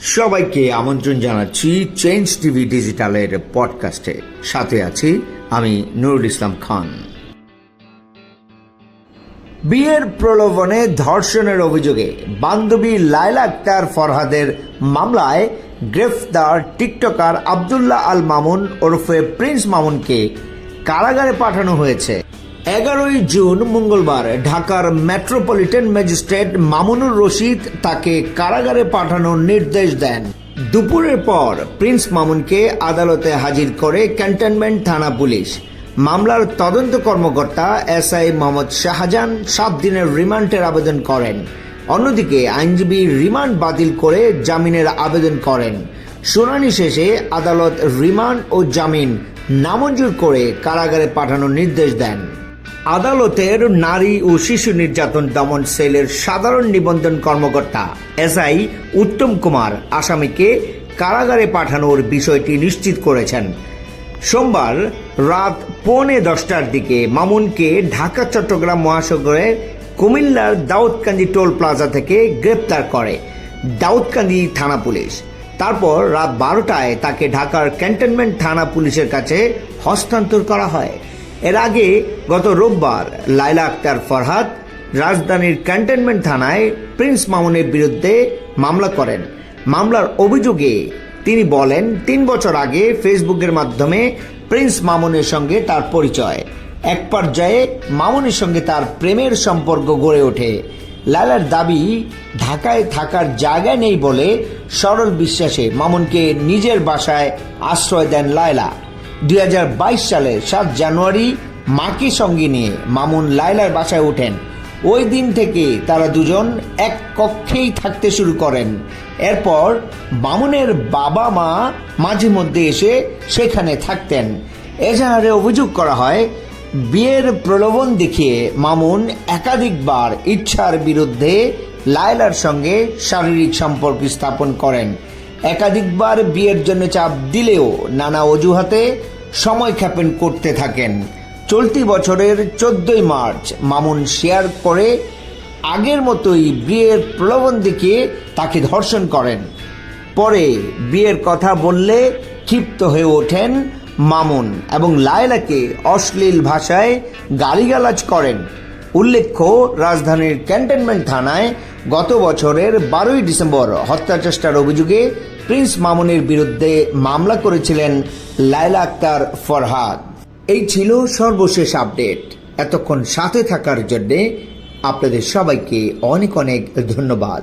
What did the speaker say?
সবাইকে আমন্ত্রণ জানাচ্ছি চেঞ্জ টিভি ডিজিটালের পডকাস্টে সাথে আছি আমি নুরুল ইসলাম খান। বিয়ের প্রলোভনে ধর্ষণের অভিযোগে বান্ধবী লায়লা আক্তার ফরহাদের মামলায় গ্রেফতার টিকটকার আবদুল্লাহ আল মামুন ওরফে প্রিন্স মামুনকে কারাগারে পাঠানো হয়েছে। এগারোই জুন, মঙ্গলবার, ঢাকার মেট্রোপলিটন ম্যাজিস্ট্রেট মামুনুর রশিদ তাকে কারাগারে পাঠানোর নির্দেশ দেন। দুপুরের পর প্রিন্স মামুনকে আদালতে হাজির করে ক্যান্টনমেন্ট থানা পুলিশ। মামলার তদন্ত কর্মকর্তা এস আই মোহাম্মদ শাহজাহান সাত দিনের রিমান্ডের আবেদন করেন। অন্যদিকে আইনজীবী রিমান্ড বাতিল করে জামিনের আবেদন করেন। শুনানি শেষে আদালত রিমান্ড ও জামিন নামঞ্জুর করে কারাগারে পাঠানোর নির্দেশ দেন। আদালতের নারী ও শিশু নির্যাতন দমন সেলের সাধারণ নিবন্ধন কর্মকর্তা এসআই উত্তম কুমার আসামিকে কারাগারে পাঠানোর বিষয়টি নিশ্চিত করেছেন। সোমবার রাত পৌনে দশটার দিকে মামুনকে ঢাকা, চট্টগ্রাম মহাসাগরের কুমিল্লার দাউদকান্দি টোল প্লাজা থেকে গ্রেপ্তার করে দাউদকান্দি থানা পুলিশ। তারপর রাত বারোটায় তাকে ঢাকার ক্যান্টনমেন্ট থানা পুলিশের কাছে হস্তান্তর করা হয়। এর আগে গত রোববার লাইলা আক্তার ফরহাদ রাজধানীর ক্যান্টনমেন্ট থানায় প্রিন্স মামুনের বিরুদ্ধে মামলা করেন। মামলার অভিযোগে তিনি বলেন, তিন বছর আগে ফেসবুকের মাধ্যমে প্রিন্স মামুনের সঙ্গে তার পরিচয়। এক পর্যায়ে মামুনের সঙ্গে তার প্রেমের সম্পর্ক গড়ে ওঠে। লালার দাবি, ঢাকায় থাকার জায়গা নেই বলে সরল বিশ্বাসে মামুনকে নিজের বাসায় আশ্রয় দেন লায়লা। দুই হাজার বাইশ সালে সাত জানুয়ারি মাকে সঙ্গে নিয়ে মামুন লায়লার বাসায় ওঠেন। ওই দিন থেকে তারা দুজন এক কক্ষেই থাকতে শুরু করেন। এরপর মামুনের বাবা মা মাঝে মধ্যে এসে সেখানে থাকতেন। এজাহারে অভিযোগ করা হয়, বিয়ের প্রলোভন দেখিয়ে মামুন একাধিকবার ইচ্ছার বিরুদ্ধে লায়লার সঙ্গে শারীরিক সম্পর্ক স্থাপন করেন। একাধিকবার বিয়ের জন্য চাপ দিলেও নানা অজুহাতে সময় ক্ষেপণ করতে থাকেন। চলতি বছরের চোদ্দই মার্চ মামুন শেয়ার করে আগের মতোই বিয়ের প্রলোভন দেখিয়ে তাকে ধর্ষণ করেন। পরে বিয়ের কথা বললে ক্ষিপ্ত হয়ে ওঠেন মামুন এবং লায়লাকে অশ্লীল ভাষায় গালিগালাজ করেন। উল্লেখ্য, রাজধানীর ক্যান্টনমেন্ট থানায় গত বছরের বারোই ডিসেম্বর হত্যা চেষ্টার অভিযোগে প্রিন্স মামুনের বিরুদ্ধে মামলা করেছিলেন লায়লা আক্তার ফরহাদ। এই ছিল সর্বশেষ আপডেট। এতক্ষণ সাথে থাকার জন্যে আপনাদের সবাইকে অনেক অনেক ধন্যবাদ।